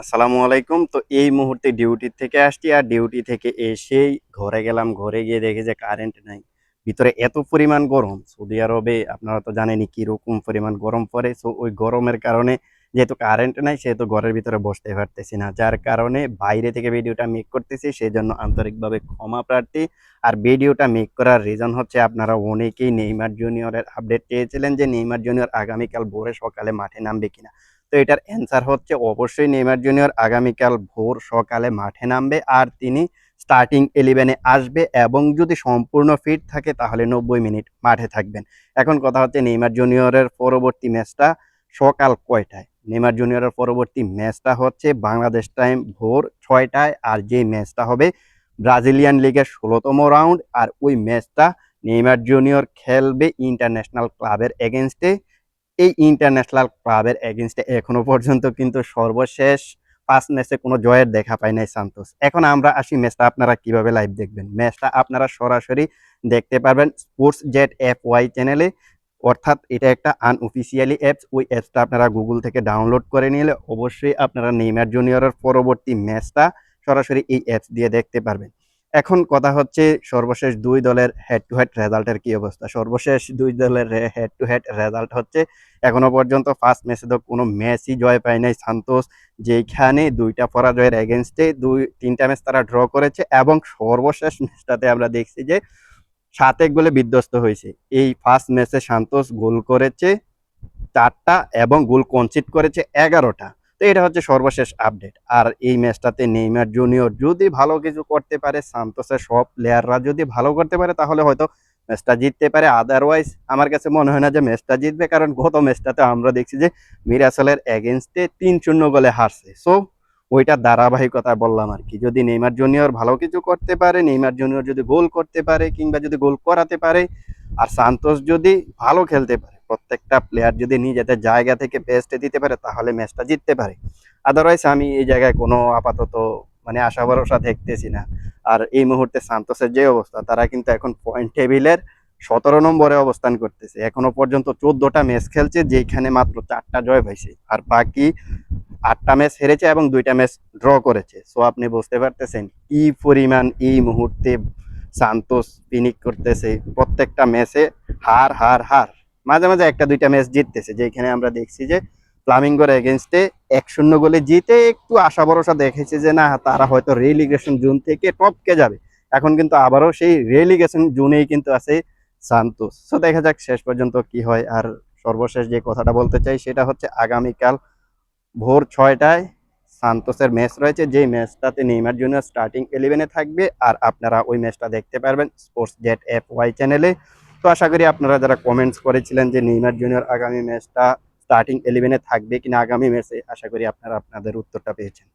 আসসালামু আলাইকুম। তো এই মুহূর্তে ডিউটি থেকে আসছি আর ডিউটি থেকে এসেই ঘরে গেলাম। ঘরে গিয়ে দেখি যে কারেন্ট নাই। ভিতরে এত পরিমাণ গরম। সৌদি আরবে আপনারা তো জানেনই কীরকম পরিমাণ গরম পড়ে। সো ওই গরমের কারণে যেহেতু কারেন্ট নাই, সেহেতু ঘরের ভিতরে বসতে পারতেছি না। যার কারণে বাইরে থেকে ভিডিওটা মেক করতেছি সেই জন্য আন্তরিকভাবে ক্ষমা প্রার্থী। আর ভিডিওটা মেক করার রিজন হচ্ছে আপনারা অনেকেই নেইমার জুনিয়রের আপডেট পেয়েছিলেন যে নেইমার জুনিয়র আগামীকাল ভোরে সকালে মাঠে নামবে কিনা। তো এটার অ্যান্সার হচ্ছে অবশ্যই নেইমার জুনিয়র আগামীকাল ভোর সকালে মাঠে নামবে আর তিনি স্টার্টিং ইলেভেনে আসবে এবং যদি সম্পূর্ণ ফিট থাকে তাহলে নব্বই মিনিট মাঠে থাকবেন। এখন কথা হচ্ছে নেইমার জুনিয়রের পরবর্তী ম্যাচটা সকাল কয়টায়? নেইমার জুনিয়রের পরবর্তী ম্যাচটা হচ্ছে বাংলাদেশ টাইম ভোর ছয়টায় আর যে ম্যাচটা হবে ব্রাজিলিয়ান লিগের ষোলোতম রাউন্ড আর ওই ম্যাচটা নেইমার জুনিয়র খেলবে ইন্টারন্যাশনাল ক্লাবের এগেনস্টে এই ইন্টারন্যাশনাল ক্লাবের এগেনস্টে এখনও পর্যন্ত কিন্তু সর্বশেষ পাঁচ ম্যাচে কোনো জয়ের দেখা পায় নাই সান্তোস। এখন আমরা আসি ম্যাচটা আপনারা কীভাবে লাইভ দেখবেন? ম্যাচটা আপনারা সরাসরি দেখতে পারবেন স্পোর্টস জেট এফ ওয়াই চ্যানেলে অর্থাৎ এটা একটা আনঅফিসিয়ালি অ্যাপস ওই অ্যাপসটা আপনারা গুগল থেকে ডাউনলোড করে নিলে অবশ্যই আপনারা নেইমার জুনিয়রের পরবর্তী ম্যাচটা সরাসরি এই অ্যাপস দিয়ে দেখতে পারবেন। এখন কথা হচ্ছে সর্বশেষ দুই দলের হেড টু হেড রেজাল্টের কি অবস্থা? সর্বশেষ দুই দলের হেড টু হেড রেজাল্ট হচ্ছে এখনও পর্যন্ত ফার্স্ট ম্যাচে তো কোনো ম্যাচই জয় পায় নাই সান্তোষ যেখানে দুইটা পরাজয়ের এগেনস্টে দুই, তিনটা ম্যাচ তারা ড্র করেছে এবং সর্বশেষ ম্যাচটাতে আমরা দেখছি যে সাত এক গোলে বিধ্বস্ত হয়েছে। এই ফার্স্ট ম্যাচে সান্তোষ গোল করেছে চারটা এবং গোল কনসিড করেছে এগারোটা। তো এটা হচ্ছে সর্বশেষ আপডেট আর এই ম্যাচটাতে নেইমার জুনিয়র যদি ভালো কিছু করতে পারে, সান্তোসের সব প্লেয়াররা যদি ভালো করতে পারে, তাহলে হয়তো ম্যাচটা জিততে পারে। আদারওয়াইজ আমার কাছে মনে হয় না যে ম্যাচটা জিতবে, কারণ গত ম্যাচটাতে আমরা দেখছি যে মিরাসলের এগেনস্টে তিন শূন্য গোলে হারছে। সো ওইটা ধারাবাহিকতা বললাম আর কি। যদি নেইমার জুনিয়র ভালো কিছু করতে পারে, নেইমার জুনিয়র যদি গোল করতে পারে, কিংবা যদি গোল করাতে পারে, আর সান্তোস যদি ভালো খেলতে পারে প্রত্যেকটা প্লেয়ার যদি নিজেদের জায়গা থেকে বেস্টে দিতে পারে, তাহলে ম্যাচটা জিততে পারে। আদারওয়াইজ আমি এই জায়গায় কোনো আপাতত মানে আশা ভরসা দেখতেছি না। আর এই মুহূর্তে সান্তোসের যে অবস্থা, তারা কিন্তু এখন পয়েন্ট টেবিলের সতেরো নম্বরে অবস্থান করতেছে। এখনও পর্যন্ত চোদ্দটা ম্যাচ খেলছে, যেখানে মাত্র চারটা জয় পাইছে। আর বাকি আটটা ম্যাচ হেরেছে এবং দুইটা ম্যাচ ড্র করেছে। সো আপনি বুঝতে পারতেছেন কি পরিমাণ এই মুহূর্তে সান্তোস পিনিক করতেছে। প্রত্যেকটা ম্যাচে হার হার হার। মাঝে মাঝে একটা দুইটা ম্যাচ জিততেছে, যেখানে আমরা দেখছি যে ফ্লামিঙ্গোর এগেনস্টে এক শূন্য গোলে জিতে একটু আশা ভরসা দেখেছে যে না, তারা হয়তো রেলিগেশন জোন থেকে টপকে যাবে। এখন কিন্তু আবারও সেই রেলিগেশন জোনেই কিন্তু আছে সান্তোস। সো দেখা যাক শেষ পর্যন্ত কি হয়। আর সর্বশেষ যে কথাটা বলতে চাই, সেটা হচ্ছে আগামীকাল ভোর ছয়টায় সান্তোসের ম্যাচ রয়েছে। যেই ম্যাচটাতে নেইমার জুনিয়র স্টার্টিং ইলেভেনে থাকবে। আর আপনারা ওই ম্যাচটা দেখতে পারবেন স্পোর্টস জেট এফ ওয়াই চ্যানেলে তো আশা করি আপনারা যারা কমেন্টস করেছিলেন যে নেইমার জুনিয়র আগামী ম্যাচটা স্টার্টিং ইলেভেনে থাকবে কিনা আগামী ম্যাচে আশা করি আপনারা আপনাদের উত্তরটা পেয়েছেন।